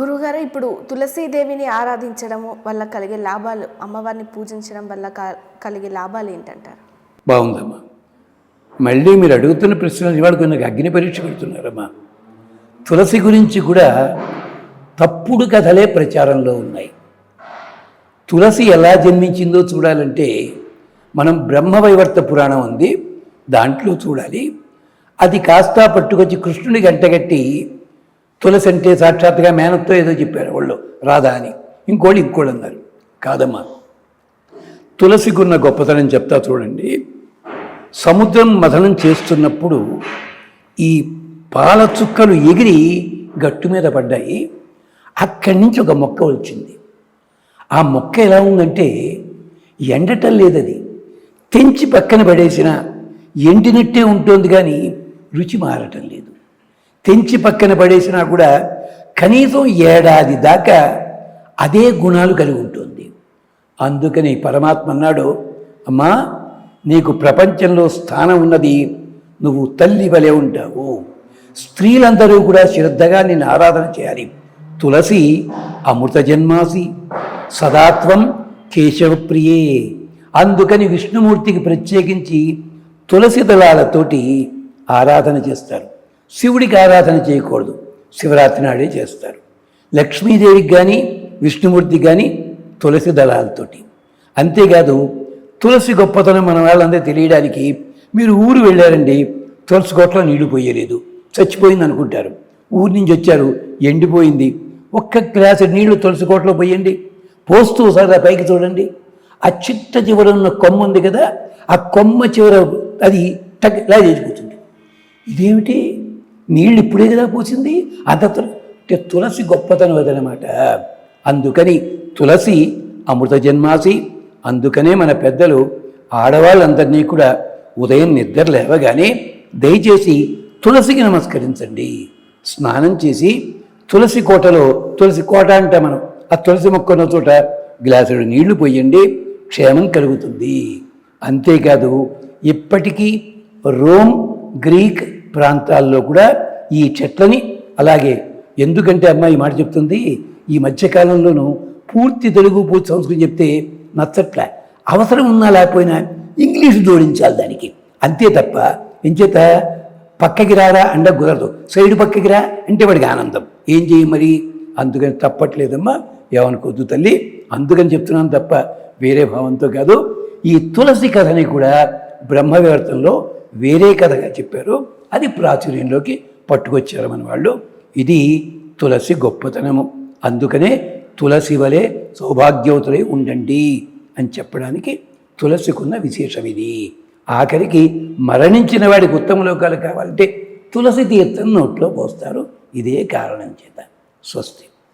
గురుగారు ఇప్పుడు తులసీదేవిని ఆరాధించడం వల్ల కలిగే లాభాలు అమ్మవారిని పూజించడం వల్ల కలిగే లాభాలు ఏంటంటారు? బాగుందమ్మా. మళ్ళీ మీరు అడుగుతున్న ప్రశ్నలు ఇవాళ కొన్ని అగ్ని పరీక్ష పెడుతున్నారమ్మా. తులసి గురించి కూడా తప్పుడు కథలే ప్రచారంలో ఉన్నాయి. తులసి ఎలా జన్మించిందో చూడాలంటే మనం బ్రహ్మవైవర్త పురాణం ఉంది దాంట్లో చూడాలి. అది కాస్త పట్టుకొచ్చి కృష్ణుని గంటగట్టి తులసి అంటే సాక్షాత్తుగా మేనత్తో ఏదో చెప్పారు వాళ్ళు. రాధా అని. ఇంకోళ్ళు ఇంకోళ్ళు అన్నారు. కాదమ్మా. తులసికున్న గొప్పతనం చెప్తా చూడండి. సముద్రం మథనం చేస్తున్నప్పుడు ఈ పాల చుక్కలు ఎగిరి గట్టు మీద పడ్డాయి. అక్కడి నుంచి ఒక మొక్క వచ్చింది. ఆ మొక్క ఎలా ఉందంటే ఎండటం లేదది. తెంచి పక్కన పడేసిన ఎండినట్టే ఉంటుంది కానీ రుచి మారటం లేదు. తెంచి పక్కన పడేసినా కూడా కనీసం ఏడాది దాకా అదే గుణాలు కలిగి ఉంటుంది. అందుకని పరమాత్మ అన్నాడు అమ్మా నీకు ప్రపంచంలో స్థానం ఉన్నది నువ్వు తల్లి వలె ఉంటావు. స్త్రీలందరూ కూడా శ్రద్ధగా నిన్ను ఆరాధన చేయాలి. తులసి అమృత జన్మాసి సదాత్వం కేశవప్రియే. అందుకని విష్ణుమూర్తికి ప్రత్యేకించి తులసి దళాలతోటి ఆరాధన చేస్తారు. శివుడికి ఆరాధన చేయకూడదు. శివరాత్రి నాడే చేస్తారు. లక్ష్మీదేవికి కానీ విష్ణుమూర్తికి కానీ తులసి దళాలతోటి. అంతేకాదు తులసి గొప్పతనం మన వాళ్ళందరూ తెలియడానికి మీరు ఊరు వెళ్ళారండి తులసి కోట్లో నీళ్ళు పోయలేదు. చచ్చిపోయింది అనుకుంటారు. ఊరి నుంచి వచ్చారు ఎండిపోయింది. ఒక్క గ్లాసు నీళ్ళు తులసి కోట్లో పోయండి. పోస్తూ ఒకసారి పైకి చూడండి. ఆ చిట్ట చివర ఉన్న కొమ్మ ఉంది కదా ఆ కొమ్మ చివర అది టక్ ఇలా చేసుకుంటుంది ఇదేమిటి? నీళ్ళు ఇప్పుడే కదా పోసింది? అంత అంటే తులసి గొప్పతనం అదనమాట. అందుకని తులసి అమృత జన్మాసి అందుకనే మన పెద్దలు ఆడవాళ్ళందరినీ కూడా ఉదయం నిద్ర లేవగానే దయచేసి తులసికి నమస్కరించండి. స్నానం చేసి తులసి కోటలో తులసి కోట అంటే మనం ఆ తులసి మొక్క ఉన్న చోట గ్లాసుడు నీళ్ళు పోయండి క్షేమం కలుగుతుంది. అంతేకాదు ఇప్పటికీ రోమ్ గ్రీక్ ప్రాంతాల్లో కూడా ఈ చెట్లని అలాగే ఎందుకంటే అమ్మాయి ఈ మాట చెప్తుంది ఈ మధ్యకాలంలోనూ పూర్తి తెలుగు పూర్తి సంస్కృతి చెప్తే నచ్చట్లే. అవసరం ఉన్నా లేకపోయినా ఇంగ్లీష్ జోడించాలి దానికి. అంతే తప్ప ఎంచేత పక్కకి రారా అండ కుదరదు. సైడ్ పక్కకి రా అంటే వాడికి ఆనందం. ఏం చేయి మరి? అందుకని తప్పట్లేదమ్మా. ఏమనుకోద్దు తల్లి. అందుకని చెప్తున్నాను తప్ప వేరే భావంతో కాదు. ఈ తులసి కథని కూడా బ్రహ్మవేర్తంలో వేరే కథగా చెప్పారు. అది ప్రాచుర్యంలోకి పట్టుకొచ్చారు మన వాళ్ళు. ఇది తులసి గొప్పతనము. అందుకనే తులసి వలె సౌభాగ్యవతులై ఉండండి అని చెప్పడానికి తులసికున్న విశేషం ఇది. ఆఖరికి మరణించిన వాడికి ఉత్తమ లోకాలు కావాలంటే తులసి తీర్థం నోట్లో పోస్తారు. ఇదే కారణం చేత స్వస్తి.